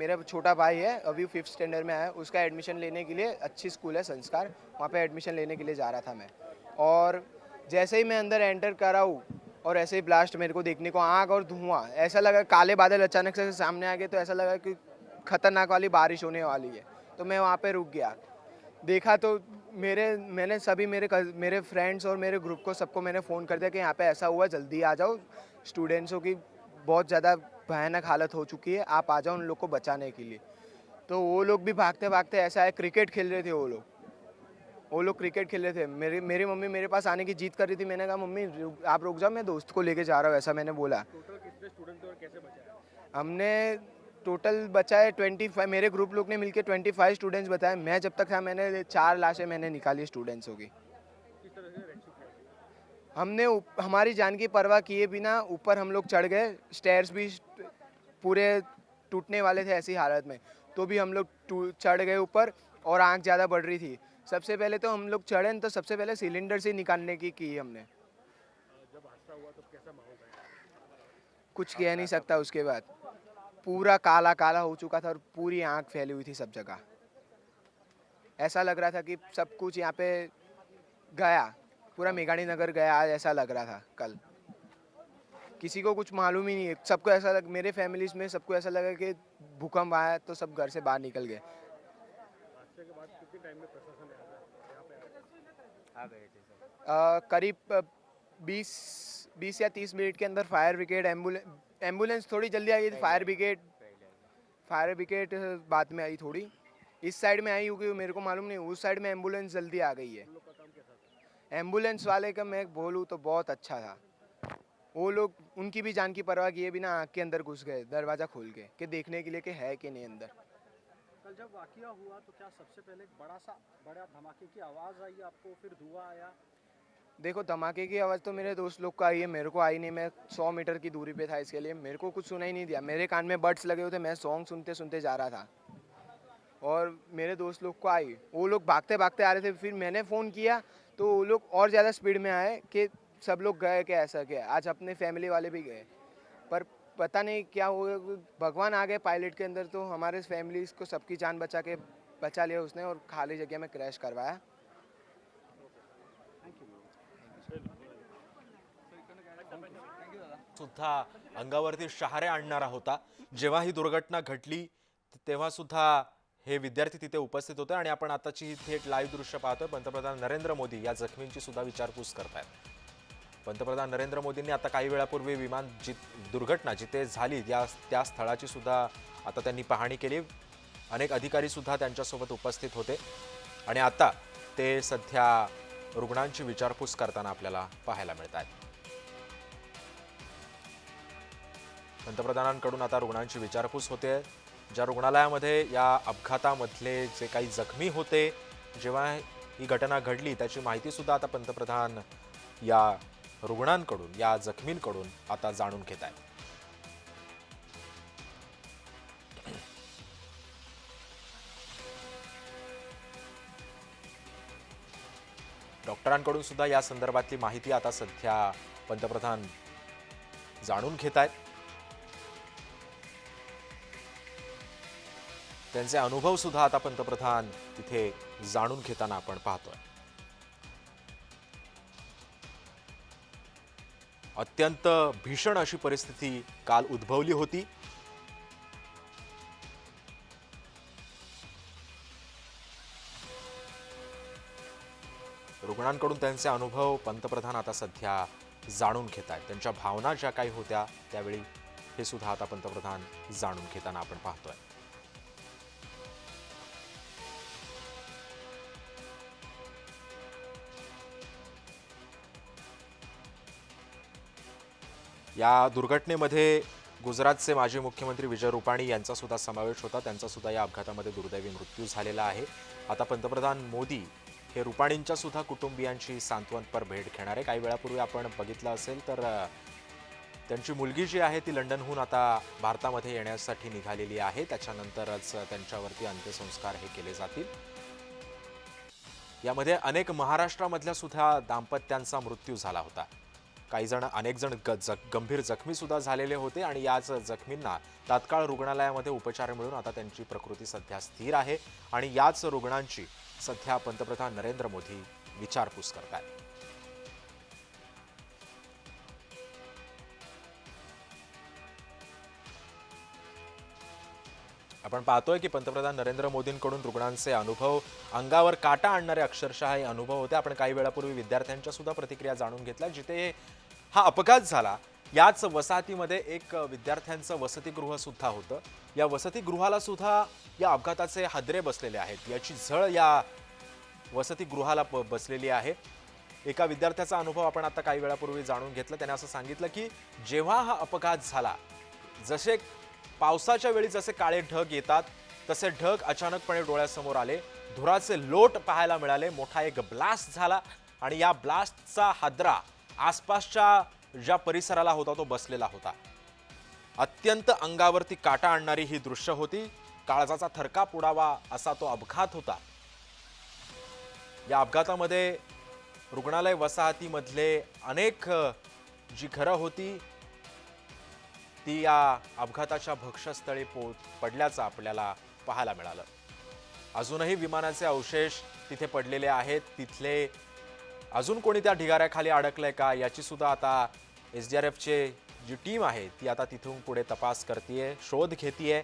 मेरा छोटा भाई है, अभी फिफ्थ स्टैंडर्ड में है, उसका एडमिशन लेने के लिए अच्छी स्कूल है, संस्कार। वहाँ पे एडमिशन लेने के लिए जा रहा था मैं। और जैसे ही मैं अंदर एंटर करा हूँ और ऐसे ही ब्लास्ट मेरे को देखने को आग और धुआँ, ऐसा लगा काले बादल अचानक से सामने आ गए तो ऐसा लगा कि खतरनाक वाली बारिश होने वाली है। तो मैं वहाँ पे रुक गया। देखा तो मेरे, मैंने सभी मेरे मेरे फ्रेंड्स और मेरे ग्रुप को सबको मैंने फ़ोन कर दिया कि यहाँ पे ऐसा हुआ, जल्दी आ जाओ। स्टूडेंट्सों की बहुत ज़्यादा भयानक हालत हो चुकी है आप आ जाओ उन लोग को बचाने के लिए। तो वो लोग भी भागते भागते ऐसा है क्रिकेट खेल रहे थे वो लोग। वो लोग क्रिकेट खेल रहे थे। मेरी मेरी मम्मी मेरे पास आने की जीत कर रही थी मैंने कहा मम्मी आप रुक जाओ मैं दोस्त को लेके जा रहा हूँ ऐसा मैंने बोला। हमने टोटल बचाए ट्वेंटी फाइव मेरे ग्रुप लोग ने मिलकर ट्वेंटी फाइव स्टूडेंट्स बताए। मैं जब तक था मैंने चार लाशें मैंने निकाली स्टूडेंट्सों की किस तरह से रेस्क्यू किया हमने हमारी जान की परवाह किए बिना ऊपर हम लोग चढ़ गए। स्टेयर्स भी पूरे टूटने वाले थे ऐसी हालत में। तो भी हम लोग चढ़ गए ऊपर और आँख ज़्यादा बढ़ रही थी। सबसे पहले तो हम लोग चढ़े तो सबसे पहले सिलेंडर से निकालने की की हमने। जब हादसा हुआ तो कैसा माहौल कुछ कह नहीं सकता उसके बाद। पूरा काला काला हो चुका था और पूरी आँख फैली हुई थी सब जगह। ऐसा लग रहा था कि सब कुछ यहाँ पे गया। पूरा मेघानी नगर गया आज ऐसा लग रहा था कल। किसी को कुछ मालूम ही नहीं है। सबको ऐसा लग मेरे फैमिलीज़ में सबको ऐसा लगा कि भूकंप आया तो सब घर से बाहर निकल गए। करीब बीस बीस या तीस मिनट के अंदर फायर ब्रिगेड एंबुलेंस एंबुलेंस थोड़ी जल्दी आई थी। फायर ब्रिगेड फायर ब्रिगेड बाद में आई थोड़ी। इस साइड में आई होगी मेरे को मालूम नहीं। उस साइड में एंबुलेंस जल्दी आ गई है। एंबुलेंस वाले का मैं बोलूँ तो बहुत अच्छा था। वो लोग उनकी भी जान की परवाह किए बिना आँख के अंदर घुस गए दरवाज़ा खोल के कि देखने के लिए कि है कि नहीं अंदर। कल जब वाकया हुआ तो क्या सबसे पहले बड़ा सा बड़ा धमाके की आवाज़ आई आपको फिर धुआँ आया? देखो धमाके की आवाज़ तो मेरे दोस्त लोग को आई है मेरे को आई नहीं मैं सौ मीटर की दूरी पे था इसके लिए मेरे को कुछ सुना ही नहीं दिया। मेरे कान में बर्ड्स लगे हुए थे मैं सॉन्ग सुनते सुनते जा रहा था। और मेरे दोस्त लोग को आई वो लोग भागते भागते आ रहे थे फिर मैंने फ़ोन किया तो वो लोग और ज़्यादा स्पीड में आए कि सब लोग गए क्या ऐसा क्या? आज अपने फैमिली वाले भी गए। पर पता नहीं क्या हो हुआ भगवान आ गए पायलट के अंदर तो हमारे फैमिली को सबकी जान बचा के बचा लिया उसने और खाली जगह में क्रैश करवाया। सुद्धा अंगावरती शहारे आणणारा होता. जेव्हा ही दुर्घटना घडली तेव्हा सुद्धा हे विद्यार्थी तिथे उपस्थित होते आणि आपण आताची ही थेट लाईव्ह दृश्य पाहतोय. पंतप्रधान नरेंद्र मोदी या जखमींची सुद्धा विचारपूस करतायत. पंतप्रधान नरेंद्र मोदींनी आता काही वेळापूर्वी विमान जि दुर्घटना जिथे झाली या त्या स्थळाची सुद्धा आता त्यांनी पाहणी केली. अनेक अधिकारी सुद्धा त्यांच्यासोबत उपस्थित होते. आणि आता ते सध्या रुग्णांची विचारपूस करताना आपल्याला पाहायला मिळत आहेत पंतप्रधानांकडून आता रुग्णांची विचारपूस होते ज्या रुग्णालयामध्ये या अपघातामधले जे काही जखमी होते जेव्हा ही घटना घडली त्याची माहितीसुद्धा आता पंतप्रधान या रुग्णांकडून या जखमींकडून आता जाणून घेत आहेत. डॉक्टरांकडून सुद्धा या संदर्भातली माहिती आता सध्या पंतप्रधान जाणून घेत आहेत. त्यांचे अनुभव सुद्धा आता पंतप्रधान तिथे जाणून घेताना आपण पाहतोय. अत्यंत भीषण अशी परिस्थिती काल उद्भवली होती. रुग्णांकडून त्यांचे अनुभव पंतप्रधान आता सध्या जाणून घेत आहेत त्यांच्या भावना ज्या काही होत्या त्यावेळी हे सुद्धा आता पंतप्रधान जाणून घेताना आपण पाहतोय. या दुर्घटनेमध्ये गुजरातचे माजी मुख्यमंत्री विजय रुपाणी यांचा सुद्धा समावेश होता. त्यांचा सुद्धा या अपघातामध्ये दुर्दैवी मृत्यू झालेला आहे. आता पंतप्रधान मोदी हे रुपाणींच्या सुद्धा कुटुंबियांची सांत्वनपर भेट घेणार आहे. काही वेळापूर्वी आपण बघितलं असेल तर त्यांची मुलगी जी आहे ती लंडनहून आता भारतामध्ये येण्यासाठी निघालेली आहे. त्याच्यानंतरच त्यांच्यावरती अंत्यसंस्कार हे केले जातील. यामध्ये अनेक महाराष्ट्रामधल्या सुद्धा दाम्पत्यांचा मृत्यू झाला होता. काही जण अनेक जण ग जख गंभीर जखमी सुद्धा झालेले होते आणि याच जखमींना तात्काळ रुग्णालयामध्ये उपचार मिळून आता त्यांची प्रकृती सध्या स्थिर आहे आणि याच रुग्णांची सध्या पंतप्रधान नरेंद्र मोदी विचारपूस करतात आपण पाहतोय की पंतप्रधान नरेंद्र मोदींकडून रुग्णांचे अनुभव अंगावर काटा आणणारे अक्षरशः हे अनुभव होते. आपण काही वेळापूर्वी विद्यार्थ्यांच्या सुद्धा प्रतिक्रिया जाणून घेतल्या जिथे हा अपघात झाला. याच वसाहतीमध्ये एक विद्यार्थ्यांचं वसतिगृह सुद्धा होतं. या वसतिगृहाला सुद्धा या अपघाताचे हादरे बसलेले आहेत. याची झळ या वसतिगृहाला प- बसलेली आहे. एका विद्यार्थ्याचा अनुभव आपण आता काही वेळापूर्वी जाणून घेतला. त्याने असं सांगितलं की जेव्हा हा अपघात झाला जसे पावसाच्या वेळी जसे काळे ढग येतात तसे ढग अचानकपणे डोळ्यासमोर आले. धुराचे लोट पाहायला मिळाले. मोठा एक ब्लास्ट झाला आणि या ब्लास्टचा हादरा आसपासच्या ज्या परिसराला होता तो बसलेला होता. अत्यंत अंगावरती काटा आणणारी ही दृश्य होती. काळजाचा थरकाप उडावा असा तो अपघात होता. या अपघातामध्ये रुग्णालय वसाहतीमधले अनेक जी घरं होती ती या अपघाताच्या भक्षस्थळी पो पडल्याचं आपल्याला पाहायला मिळालं. अजूनही विमानाचे अवशेष तिथे पडलेले आहेत. तिथले अजून कोणी त्या ढिगाऱ्याखाली अडकलंय का? याची सुद्धा आता एस डी आर एफचे जी टीम आहे ती आता तिथून पुढे तपास करते शोध घेते